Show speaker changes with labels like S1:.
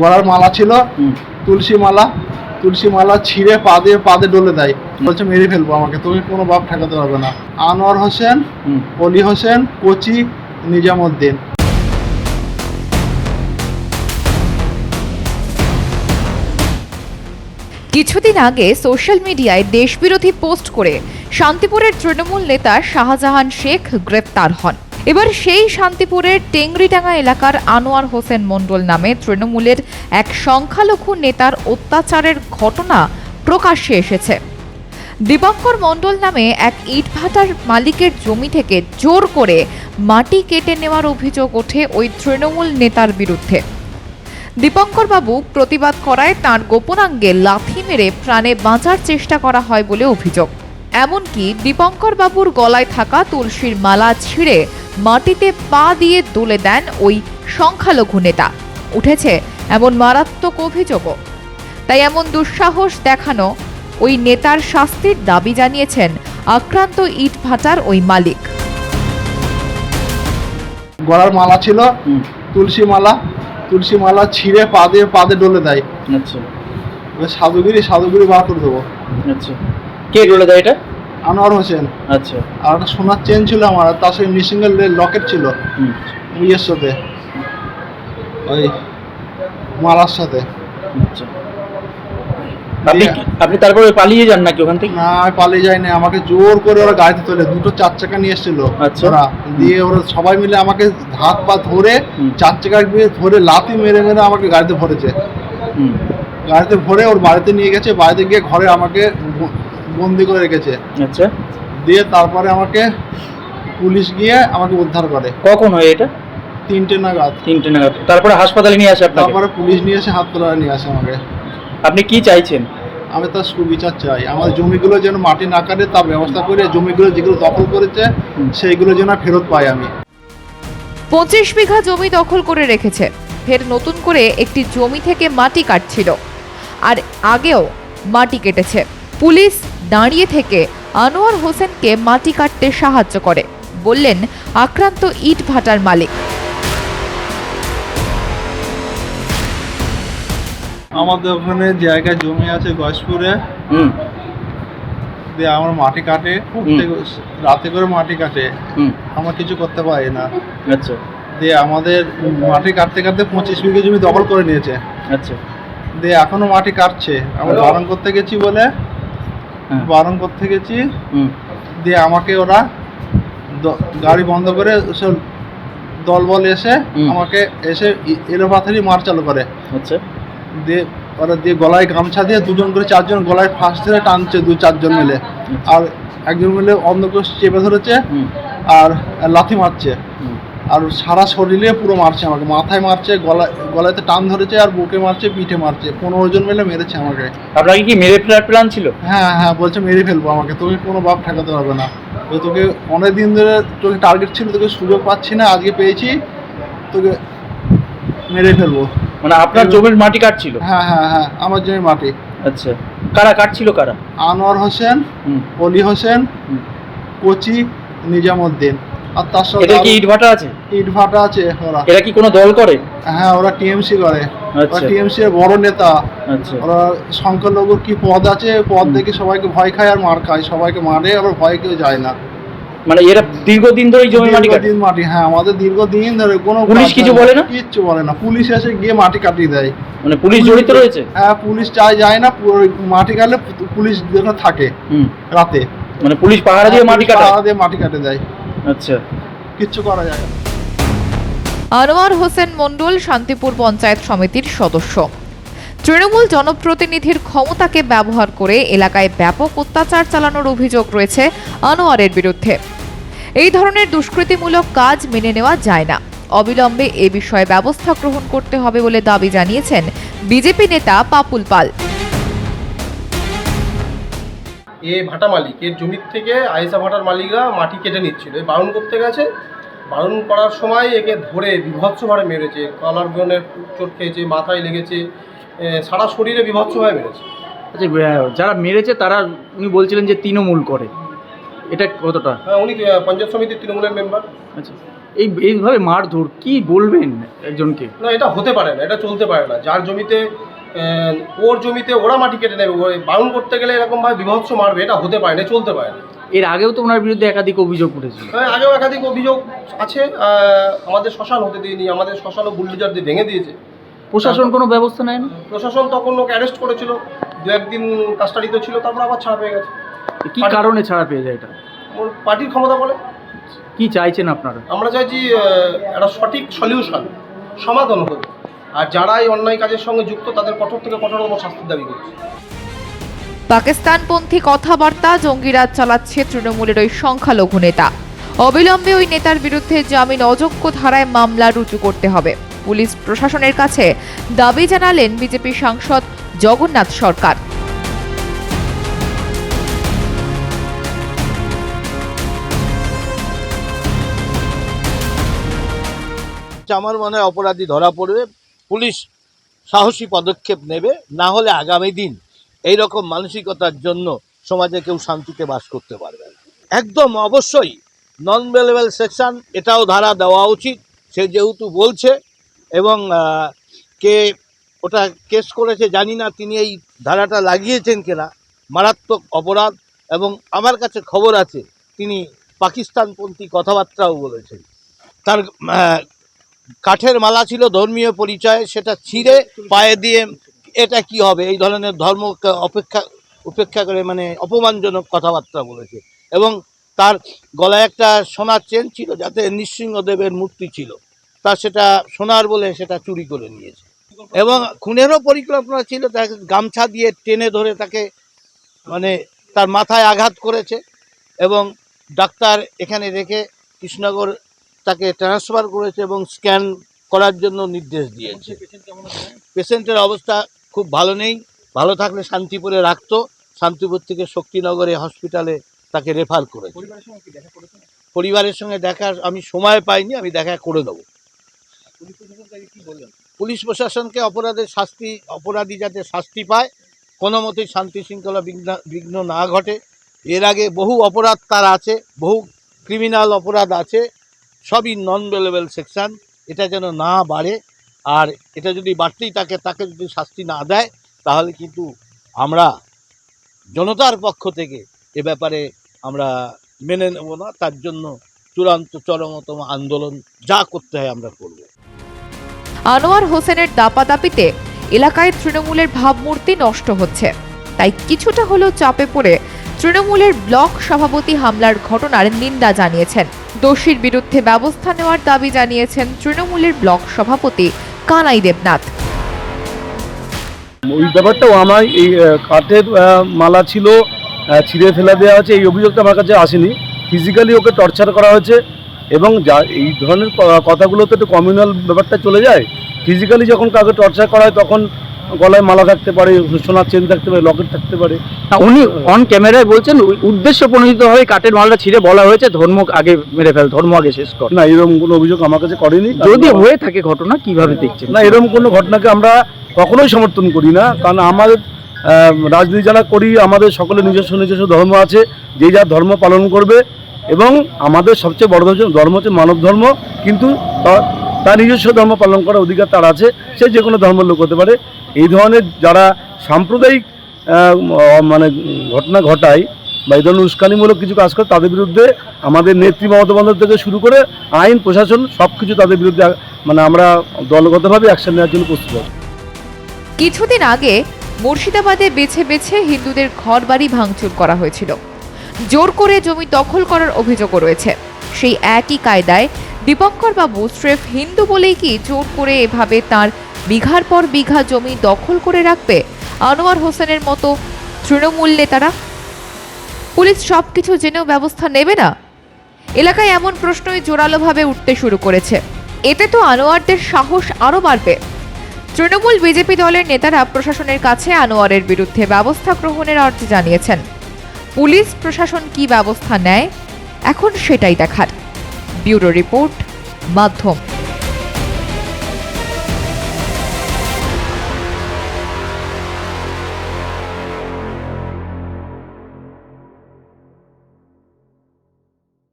S1: গলার মালা ছিল তুলসী মালা তুলসী মালা ছিঁড়ে পা দিয়ে পা দিয়ে ডলে দেয়। বলছে মেরে ফেলব আমাকে তুমি কোনো বাপ ঠেকাতে পারবে না। আনোয়ার হোসেন অলি হোসেন কোচি নিজামুদ্দিন।
S2: কিছুদিন আগে সোশ্যাল মিডিয়ায় দেশবিরোধী পোস্ট করে শান্তিপুরের তৃণমূল নেতা শাহজাহান শেখ গ্রেপ্তার হন। এবার সেই শান্তিপুরের টেংরিডাঙ্গা এলাকার আনোয়ার হোসেন মণ্ডল নামে তৃণমূলের এক সংখ্যালঘু নেতার অত্যাচারের ঘটনা প্রকাশ্যে এসেছে। দীপঙ্কর মণ্ডল নামে এক ইটভাটার মালিকের জমি থেকে জোর করে মাটি কেটে নেওয়ার অভিযোগ ওঠে ওই তৃণমূল নেতার বিরুদ্ধে। দীপঙ্কর বাবু প্রতিবাদ করায় তার গোপনাঙ্গে লাথি মেরে প্রাণে বাঁচার চেষ্টা করা হয় বলে অভিযোগ। এমনকি দীপঙ্কর বাবুর গলায় থাকা তুলসীর মালা ছিঁড়ে মাটিতে পা দিয়ে তুলে দেন ওই সংখ্যালঘু নেতা। উঠেছে এমন মারাত্মক অভিযোগও। তাই এমন দুঃসাহস দেখানো ওই নেতার শাস্তির দাবি জানিয়েছেন আক্রান্ত ইট ভাটার ওই মালিক।
S1: গলার মালা ছিল তুলসী মালা তুলসী মালা ছিঁড়ে পা দিয়ে পাদে ডলে দেয়।
S3: আচ্ছা।
S1: সাধুগিরি সাধুগিরি বার করে দেবো।
S3: আচ্ছা। কে বলে দেয় এটা?
S1: আনোয়ার হোসেন।
S3: আচ্ছা।
S1: আর একটা সোনার চেন ছিল আমার আর তার সঙ্গে মিসিংয়ের লকেট ছিল। ইয়ের সাথে। ওই মালার সাথে।
S3: আচ্ছা। আপনি আপনি তারপরে পালিয়ে যান নাকি ওখান থেকে?
S1: না পালিয়ে যাইনি। আমাকে জোর করে ওরা গাড়িতে তোলে। দুটো চার চাকা নিয়ে এসেছিল
S3: আচ্ছা।
S1: ওরা। দিয়ে ওরা সবাই মিলে আমাকে হাত পা ধরে চার চাকা দিয়ে ধরে লাথি মেরে মেরে আমাকে গাড়িতে ভরেছে। গাড়িতে ভরে ওর বাড়িতে নিয়ে গেছে। বাড়িতে গিয়ে ঘরে আমাকে বন্দি করে রেখেছে।
S3: আচ্ছা।
S1: দিয়ে তারপরে আমাকে পুলিশ গিয়ে আমাকে উদ্ধার করে।
S3: কখন হয় এটা?
S1: তিনটে নাগাদ।
S3: তিনটে নাগাদ। তারপরে হাসপাতালে নিয়ে আসে আপনাকে?
S1: তারপরে পুলিশ নিয়ে এসে হাত তোলা নিয়ে আসে আমাকে।
S3: আপনি কি চাইছেন?
S1: আমি তার সুবিচার চাই। আমার জমিগুলো যেন মাটি না কাটে তার ব্যবস্থা করে জমিগুলো যেগুলো দখল করেছে সেইগুলো যেন ফেরত পাই আমি।
S2: পঁচিশ বিঘা জমি দখল করে রেখেছে। ফের নতুন করে একটি জমি থেকে মাটি কাটছিল। আর আগেও মাটি কেটেছে। পুলিশ দাঁড়িয়ে থেকে আনোয়ার হোসেনকে মাটি কাটতে সাহায্য করে। বললেন আক্রান্ত ইট ভাটার মালিক।
S1: আমাদের ওখানে জায়গায় জমি আছে গজপুরে। দিয়ে আমার মাটি কাটে প্রত্যেক রাতে করে মাটি কাটে।
S3: হুম।
S1: আমরা কিছু করতে পারি না।
S3: আচ্ছা।
S1: দিয়ে আমাদের মাটি কাটতে কাটতে পঁচিশ বিঘে জমি দখল করে নিয়েছে।
S3: আচ্ছা।
S1: দিয়ে এখনও মাটি কাটছে। আমরা বারণ করতে গেছি বলে বারণ করতে গেছি। দিয়ে আমাকে ওরা গাড়ি বন্ধ করে সব দল বল এসে আমাকে এসে ই- এলো পাথারি মার চালু করে।
S3: আচ্ছা।
S1: দিয়ে ওরা দিয়ে গলায় গামছা দিয়ে দুজন করে চারজন গলায় ফাঁস ধরে টানছে দু চারজন মিলে। আর একজন মিলে অন্ধকোষ চেপে ধরেছে আর লাথি মারছে। আর সারা শরীরে পুরো মারছে আমাকে। মাথায় মারছে গলায় গলাতে টান ধরেছে আর বুকে মারছে পিঠে মারছে। পনেরো জন মিলে মেরেছে আমাকে।
S3: আপনাকে কি মেরে ফেলার প্ল্যান ছিল?
S1: হ্যাঁ হ্যাঁ বলছে মেরে ফেলব আমাকে। তোকে কোনো বাপ ঠেকাতে পারবে না। তো তোকে অনেক দিন ধরে তোকে টার্গেট ছিল তোকে সুযোগ পাচ্ছি না আজকে পেয়েছি তোকে মেরে ফেলব।
S3: মানে আপনার জমির মাটি কাটছিল
S1: হ্যাঁ হ্যাঁ হ্যাঁ আমার জমির মাটি।
S3: আচ্ছা। কারা কাটছিল কারা?
S1: আনোয়ার হোসেন অলি হোসেন। কোচি নিজামুদ্দিন। আর তার সাথে
S3: এদের কি
S1: আরও
S3: ইট ভাটা আছে?
S1: ইট ভাটা আছে ওরা।
S3: এরা কি কোনো দল করে?
S1: হ্যাঁ ওরা টিএমসি করে। ওরা
S3: আচ্ছা।
S1: টিএমসি এর বড় নেতা।
S3: আচ্ছা।
S1: ওরা কি পদ আছে? পদ দেখে সবাইকে ভয় খায় আর মার খায়। সবাইকে মারে আবার ভয় কেউ যায় না।
S3: মানে এরা দীর্ঘদিন ধরে জমি মাটি কাটে?
S1: মাটি হ্যাঁ আমাদের দীর্ঘদিন ধরে কোনো
S3: পুলিশ কিছু বলে না?
S1: কিচ্ছু বলে না। পুলিশ এসে গিয়ে মাটি কাটিয়ে দেয়।
S3: মানে পুলিশ জড়িত রয়েছে?
S1: হ্যাঁ পুলিশ চায় যায় না মাটি কাটলে পুলিশ যেখানে থাকে রাতে।
S3: মানে পুলিশ পাহারা দিয়ে মাটি কাটে
S1: পাহারা দিয়ে মাটি কাটে দেয়।
S3: আচ্ছা।
S1: কিচ্ছু করা যায় না।
S2: আনোয়ার হোসেন মণ্ডল, শান্তিপুর পঞ্চায়েত সমিতির সদস্য। তৃণমূল জনপ্রতিনিধির ক্ষমতাকে ব্যবহার করে এলাকায় ব্যাপক অত্যাচার চালানোর অভিযোগ রয়েছে আনোয়ারের বিরুদ্ধে। এই ধরনের দুষ্কৃতিমূলক কাজ মেনে নেওয়া যায় না। অবিলম্বে এ বিষয়ে ব্যবস্থা গ্রহণ করতে হবে বলে দাবি জানিয়েছেন বিজেপি নেতা পাপুল পাল।
S4: এ ভাটা মালিক এর জমির থেকে আয়েসা ভাটার মালিকরা মাটি কেটে নিচ্ছিল। এ বারণ করতে গেছে। বারণ করার সময় একে ধরে বিভৎসভাবে মেরেছে। কলার গনের চোট খেয়েছে মাথায় লেগেছে সারা শরীরে বিভৎসভাবে মেরেছে।
S5: আচ্ছা যারা মেরেছে তারা উনি বলছিলেন যে তৃণমূল করে। এটা কতটা?
S4: হ্যাঁ উনি পঞ্চায়েত সমিতির তৃণমূলের মেম্বার
S5: আচ্ছা এই এইভাবে মারধর কি বলবেন একজনকে?
S4: না এটা হতে পারে না এটা চলতে পারে না। যার জমিতে ওর জমিতে ওরা মাটি কেটে নেবে। বারণ করতে গেলে এরকমভাবে বিভৎস মারবে এটা হতে পারে না চলতে পারে না।
S5: এর আগেও তো ওনার বিরুদ্ধে একাধিক অভিযোগ উঠেছিল।
S4: হ্যাঁ, আগেও একাধিক অভিযোগ আছে আমাদের শ্মশান হতে দিইনি আমাদের শ্মশানও বুলডোজার দিয়ে ভেঙে দিয়েছে।
S5: প্রশাসন কোনো ব্যবস্থা নেয় না
S4: প্রশাসন তখন ওকে অ্যারেস্ট করেছিল দু একদিন কাস্টাডিতে ছিল তারপর আবার ছাড়া পেয়ে গেছে।
S5: কি কারণে ছাড়া পেয়ে যায় এটা?
S4: ওর পার্টির ক্ষমতা বলে।
S5: কি চাইছেন আপনারা?
S4: আমরা চাইছি একটা সঠিক সলিউশন সমাধান হোক। আর যারা এই অন্যায় কাজের সঙ্গে যুক্ত তাদের কঠোর থেকে কঠোরতম শাস্তির দাবি করছি।
S2: পাকিস্তানপন্থী কথাবার্তা জঙ্গিরাজ চালাচ্ছে তৃণমূলের ওই সংখ্যালঘু নেতা। অবিলম্বে ওই নেতার বিরুদ্ধে জামিন অযোগ্য ধারায় মামলা রুজু করতে হবে। পুলিশ প্রশাসনের কাছে দাবি জানালেন বিজেপি সাংসদ জগন্নাথ সরকার।
S6: আমার মনে হয় অপরাধী ধরা পড়বে। পুলিশ সাহসী পদক্ষেপ নেবে, না হলে আগামী দিন এই রকম মানসিকতার জন্য সমাজে কেউ শান্তিতে বাস করতে পারবে না। একদম অবশ্যই নন ভেলেবল সেকশন এটাও ধারা দেওয়া উচিত, সে যেহেতু বলছে এবং কে ওটা কেস করেছে জানি না, তিনি এই ধারাটা লাগিয়েছেন কিনা, মারাত্মক অপরাধ এবং আমার কাছে খবর আছে, তিনি পাকিস্তানপন্থী কথাবার্তাও বলেছেন। তার কাঠের মালা ছিল, ধর্মীয় পরিচয়, সেটা ছিঁড়ে পায়ে দিয়ে এটা কি হবে? এই ধরনের ধর্ম অপেক্ষা, উপেক্ষা করে মানে অপমানজনক কথাবার্তা বলেছে। এবং তার গলায় একটা সোনার চেন ছিল, যাতে নৃসিংহদেবের মূর্তি ছিল। তা সেটা সোনার বলে সেটা চুরি করে নিয়েছে। এবং খুনেরও পরিকল্পনা ছিল, তাকে গামছা দিয়ে টেনে ধরে তাকে মানে তার মাথায় আঘাত করেছে। এবং ডাক্তার এখানে রেখে কৃষ্ণনগর তাকে ট্রান্সফার করেছে এবং স্ক্যান করার জন্য নির্দেশ দিয়েছে। পেশেন্টের অবস্থা খুব ভালো নেই ভালো থাকলে শান্তিপুরে রাখতো শান্তিপুর থেকে শক্তিনগরে হসপিটালে তাকে রেফার করেছে। পরিবারের সঙ্গে দেখার আমি সময় পাইনি আমি দেখা করে দেবো। পুলিশ প্রশাসনকে অপরাধের শাস্তি অপরাধী যাতে শাস্তি পায় কোনো মতেই শান্তি শৃঙ্খলা বিঘ্ন বিঘ্ন না ঘটে। এর আগে বহু অপরাধ তার আছে বহু ক্রিমিনাল অপরাধ আছে সবই নন ভেলেবল সেকশন এটা যেন না বাড়ে। আর এটা যদি বাড়তেই থাকে, তাকে যদি শাস্তি না দেয়, তাহলে কিন্তু আমরা জনতার পক্ষ থেকে এ ব্যাপারে আমরা মেনে নেব না। তার জন্য চূড়ান্ত চরমতম আন্দোলন যা করতে হয় আমরা করব।
S2: আনোয়ার হোসেনের দাপাদাপিতে এলাকায় তৃণমূলের ভাবমূর্তি নষ্ট হচ্ছে। তাই কিছুটা হলেও চাপে পড়ে তৃণমূলের ব্লক সভাপতি হামলার ঘটনার নিন্দা জানিয়েছেন। দোষীর বিরুদ্ধে ব্যবস্থা নেওয়ার দাবি জানিয়েছেন তৃণমূলের ব্লক সভাপতি কানাই দেবনাথ।
S7: ওই ব্যাপারটাও আমার এই কাঠের মালা ছিল ছিঁড়ে ফেলা দেওয়া হয়েছে, এই অভিযোগটা আমার কাছে আসেনি। ফিজিক্যালি ওকে টর্চার করা হয়েছে এবং যা, এই ধরনের কথাগুলো তো একটু কমিউনাল ব্যাপারটা চলে যায়। ফিজিক্যালি যখন কাউকে টর্চার করা হয়, তখন গলায় মালা থাকতে পারে সোনার চেন থাকতে পারে লকেট থাকতে পারে।
S5: না, উনি অন ক্যামেরায় বলছেন উদ্দেশ্য হয়ে কাঠের মালটা ছিঁড়ে বলা হয়েছে ধর্ম আগে মেরে ফেল ধর্ম আগে শেষ কর।
S7: না এরকম কোনো অভিযোগ আমার কাছে করেনি
S5: যদি হয়ে থাকে ঘটনা কীভাবে দেখছেন?
S7: না এরকম কোনো ঘটনাকে আমরা কখনোই সমর্থন করি না কারণ আমাদের রাজনীতি যারা করি আমাদের সকলের নিজস্ব নিজস্ব ধর্ম আছে যে যার ধর্ম পালন করবে এবং আমাদের সবচেয়ে বড় ধর্ম- ধর্ম হচ্ছে মানব ধর্ম কিন্তু তার নিজস্ব ধর্ম পালন করার অধিকার তার আছে, সে যে কোনো ধর্মের লোক হতে পারে। এই ধরনের যারা সাম্প্রদায়িক মানে ঘটনা ঘটায় বা এই ধরনের উস্কানিমূলক কিছু কাজ করে, তাদের বিরুদ্ধে আমাদের নেত্রী মমতা বন্দ্যোপাধ্যায় থেকে শুরু করে আইন, প্রশাসন সব কিছু তাদের বিরুদ্ধে মানে আমরা দলগতভাবে অ্যাকশন নেওয়ার জন্য প্রস্তুত
S2: কিছুদিন আগে মুর্শিদাবাদে বেছে বেছে হিন্দুদের ঘরবাড়ি ভাঙচুর করা হয়েছিল। জোর করে জমি দখল করার অভিযোগও রয়েছে। সেই একই কায়দায় দীপঙ্কর বাবু স্রেফ হিন্দু বলেই কি জোর করে এভাবে তার বিঘার পর বিঘা জমি দখল করে রাখবে? আনোয়ার হোসেনের মতো তৃণমূল নেতারা পুলিশ সব কিছু জেনেও ব্যবস্থা নেবে না? এলাকায় এমন প্রশ্নই জোরালোভাবে উঠতে শুরু করেছে। এতে তো আনোয়ারদের সাহস আরও বাড়বে। তৃণমূল বিজেপি দলের নেতারা প্রশাসনের কাছে আনোয়ারের বিরুদ্ধে ব্যবস্থা গ্রহণের আর্জি জানিয়েছেন। পুলিশ প্রশাসন কি ব্যবস্থা নেয়? এখন সেটাই দেখার। ব্যুরো রিপোর্ট মাধ্যম।